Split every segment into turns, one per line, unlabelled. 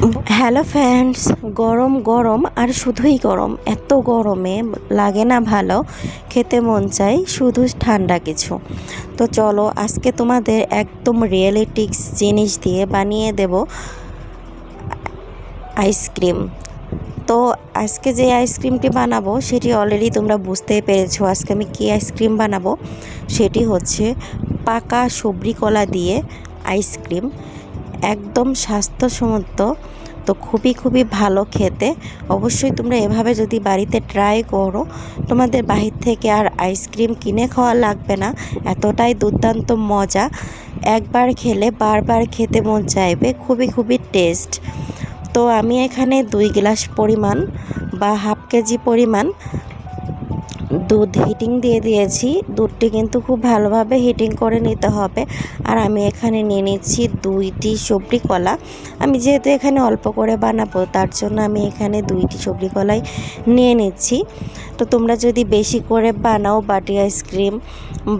Hello friends, গরম গরম আর শুধুই গরম। এত গরমে লাগে না ভালো, খেতে মন চাই, শুধু ঠান্ডা কিছু। তো চলো, আজকে তোমাদের একদম রিয়েলিটিক্স জিনিস দিয়ে বানিয়ে দেব আইসক্রিম। তো আজকে যে আইসক্রিমটি বানাবো, সেটি অলরেডি তোমরা বুঝতেই পেরেছ আজকে আমি কী আইসক্রিম বানাবো। সেটি হচ্ছে পাকা সবরি কলা দিয়ে আইসক্রিম। একদম স্বাস্থ্যসম্মত, তো খুবই খুবই ভালো খেতে। অবশ্যই তোমরা এভাবে যদি বাড়িতে ট্রাই করো, তোমাদের বাহির থেকে আর আইসক্রিম কিনে খাওয়া লাগবে না। এতটাই দুর্দান্ত মজা। একবার খেলে বারবার খেতে মন চাইবে, খুবই খুবই টেস্ট তো আমি এখানে দুই গ্লাস পরিমাণ বা হাফ কেজি পরিমাণ দুধ হিটিং দিয়ে দিয়েছি। দুধটি কিন্তু খুব ভালোভাবে হিটিং করে নিতে হবে। আর আমি এখানে নিয়ে নিচ্ছি দুইটি সবরি কলা। আমি যেহেতু এখানে অল্প করে বানাবো, তার জন্য আমি এখানে দুইটি সবরি কলাই নিয়ে নিচ্ছি। তো তোমরা যদি বেশি করে বানাও বাটি আইসক্রিম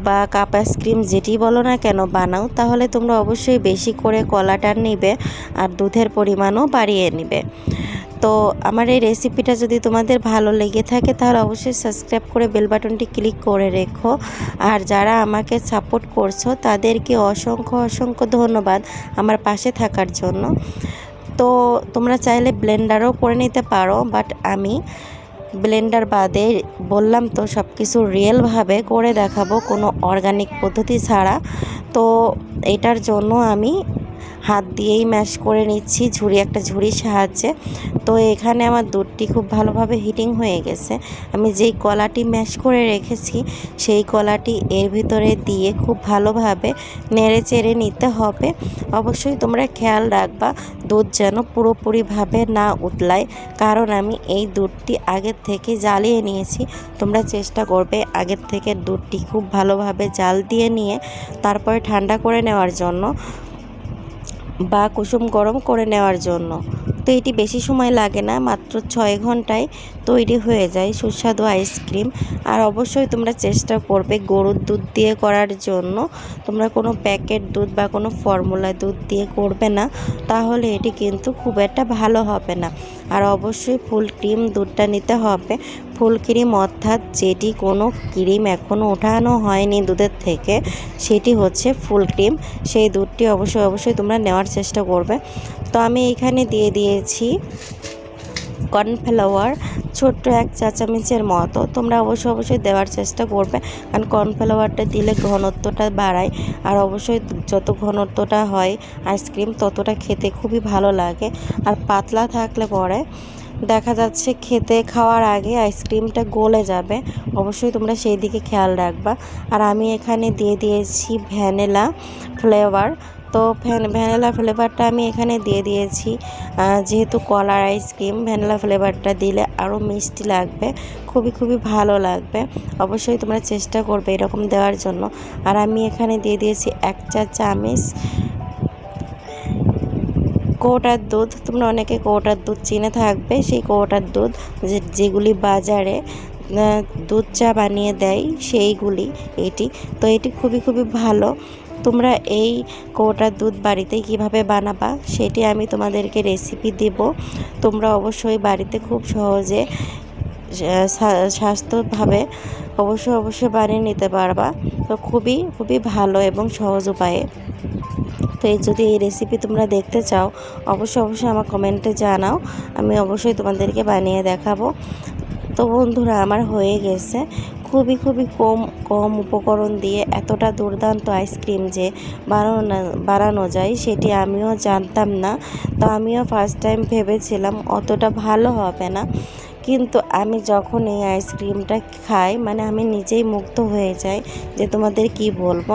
বা কাপ আইসক্রিম, যেটি বলো না কেন বানাও, তাহলে তোমরা অবশ্যই বেশি করে কলাটা নিবে আর দুধের পরিমাণও বাড়িয়ে নিবে। তো আমার এই রেসিপিটা যদি তোমাদের ভালো লেগে থাকে, তাহলে অবশ্যই সাবস্ক্রাইব করে বেল বাটনটি ক্লিক করে রেখো। আর যারা আমাকে সাপোর্ট করছ, তাদেরকে অসংখ্য অসংখ্য ধন্যবাদ আমার পাশে থাকার জন্য। তো তোমরা চাইলে ব্লেন্ডারও করে নিতে পারো বাট আমি ব্লেন্ডার বাদে বললাম তো সব কিছু রিয়েলভাবে করে দেখাবো কোনো অর্গানিক পদ্ধতি ছাড়া। তো এটার জন্য আমি হাত দিয়েই ম্যাশ করে নিচ্ছি। ঝুড়ি একটা ঝুড়ির সাহায্যে। তো এখানে আমার দুধটি খুব ভালোভাবে হিটিং হয়ে গেছে। আমি যেই কলাটি ম্যাশ করে রেখেছি, সেই কলাটি এর ভিতরে দিয়ে খুব ভালোভাবে নেড়ে চেড়ে নিতে হবে। অবশ্যই তোমরা খেয়াল রাখবা, দুধ যেন পুরোপুরিভাবে না উতলায়। কারণ আমি এই দুধটি আগের থেকে জ্বালিয়ে নিয়েছি। তোমরা চেষ্টা করবে আগের থেকে দুধটি খুব ভালোভাবে জাল দিয়ে নিয়ে, তারপরে ঠান্ডা করে নেওয়ার জন্য। বা কুসুম গরম করে নেওয়ার জন্য। তো এটি বেশি সময় লাগে না, মাত্র ছয় ঘন্টায় তৈরি হয়ে যায় সুস্বাদু আইসক্রিম। আর অবশ্যই তোমরা চেষ্টা করবে গরুর দুধ দিয়ে করার জন্য। তোমরা কোনো প্যাকেট দুধ বা কোনো ফর্মুলা দুধ দিয়ে করবে না, তাহলে এটি কিন্তু খুব একটা ভালো হবে না। আর অবশ্যই ফুল ক্রিম দুধটা নিতে হবে। ফুল ক্রিম অর্থাৎ যেটি কোনো ক্রিম এখনও ওঠানো হয়নি দুধের থেকে, সেটি হচ্ছে ফুল ক্রিম। সেই দুধটি অবশ্যই অবশ্যই তোমরা নেওয়ার চেষ্টা করবে। তো আমি এখানে দিয়ে দিয়েছি। কর্নফ্লাওয়ার ছোট্ট এক চা চামচের মতো। তোমরা অবশ্যই অবশ্যই দেওয়ার চেষ্টা করবে, কারণ কর্নফ্লাওয়ারটা দিলে ঘনত্বটা বাড়ায়, আর অবশ্যই যত ঘনত্বটা হয় আইসক্রিম, ততটা খেতে খুবই ভালো লাগে। আর পাতলা থাকলে পরে দেখা যাচ্ছে খেতে খাওয়ার আগে আইসক্রিমটা গলে যাবে। অবশ্যই তোমরা সেই দিকে খেয়াল রাখবা। আর আমি এখানে দিয়ে দিয়েছি ভ্যানিলা ফ্লেভার। তো ভ্যানিলা ফ্লেভারটা আমি এখানে দিয়ে দিয়েছি। যেহেতু কলার আইসক্রিম, ভ্যানিলা ফ্লেভারটা দিলে আরও মিষ্টি লাগবে, খুবই খুবই ভালো লাগবে। অবশ্যই তোমরা চেষ্টা করবে এরকম দেওয়ার জন্য। আর আমি এখানে দিয়ে দিয়েছি এক চা চামচ কৌটার দুধ। তোমরা অনেকে কৌটার দুধ চিনে থাকবে, সেই কৌটার দুধ যেগুলি বাজারে দুধ চা বানিয়ে দেয় সেইগুলি, এটি। তো এটি খুবই খুবই ভালো। তোমরা এই কৌটার দুধ বাড়িতে কীভাবে বানাবা সেটি আমি তোমাদেরকে রেসিপি দেব। তোমরা অবশ্যই বাড়িতে খুব সহজে স্বাস্থ্যভাবে অবশ্যই অবশ্যই বানিয়ে নিতে পারবা। তো খুবই খুবই ভালো এবং সহজ উপায়ে। তো এই যদি এই রেসিপি তোমরা দেখতে চাও অবশ্যই অবশ্যই আমার কমেন্টে জানাও। আমি অবশ্যই তোমাদেরকে বানিয়ে দেখাবো। তো বন্ধুরা, আমার হয়ে গেছে। খুবই খুবই কম কম উপকরণ দিয়ে এতটা দুর্দান্ত আইসক্রিম যে বানানো বানানো যায়, সেটি আমিও জানতাম না। তো আমিও ফার্স্ট টাইম ভেবেছিলাম অতটা ভালো হবে না। কিন্তু আমি যখন এই আইসক্রিমটা খাই মানে আমি নিজেই মুগ্ধ হয়ে যাই যে তোমাদের কি বলব।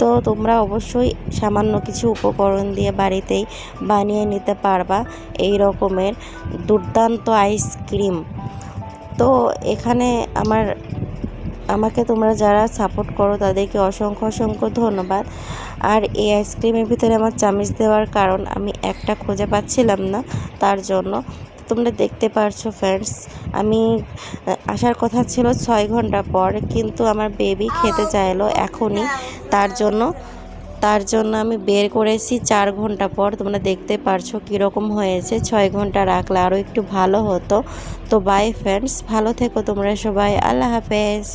তো তোমরা অবশ্যই সামান্য কিছু উপকরণ দিয়ে বাড়িতেই বানিয়ে নিতে পারবা, এই রকমের দুর্দান্ত আইসক্রিম। তো এখানে আমার, আমাকে তোমরা যারা সাপোর্ট করো তাদেরকে অসংখ্য অসংখ্য ধন্যবাদ। আর এই আইসক্রিমের ভিতরে আমার চামিচ দেওয়ার কারণ আমি একটা খুঁজে পাচ্ছিলাম না তার জন্য। তোমরা দেখতে পারছ ফ্রেন্ডস আমি আসার কথা ছিল ছয় ঘণ্টা পর, কিন্তু আমার বেবি খেতে চাইলো এখনই। তার জন্য তার জন্য আমি বের করেছি চার ঘণ্টা পর। তোমরা দেখতে পারছ কীরকম হয়েছে। ছয় ঘণ্টা রাখলে আরও একটু ভালো হতো। তো বাই ফ্রেন্ডস ভালো থেকো তোমরা সবাই। আল্লাহ হাফেজ।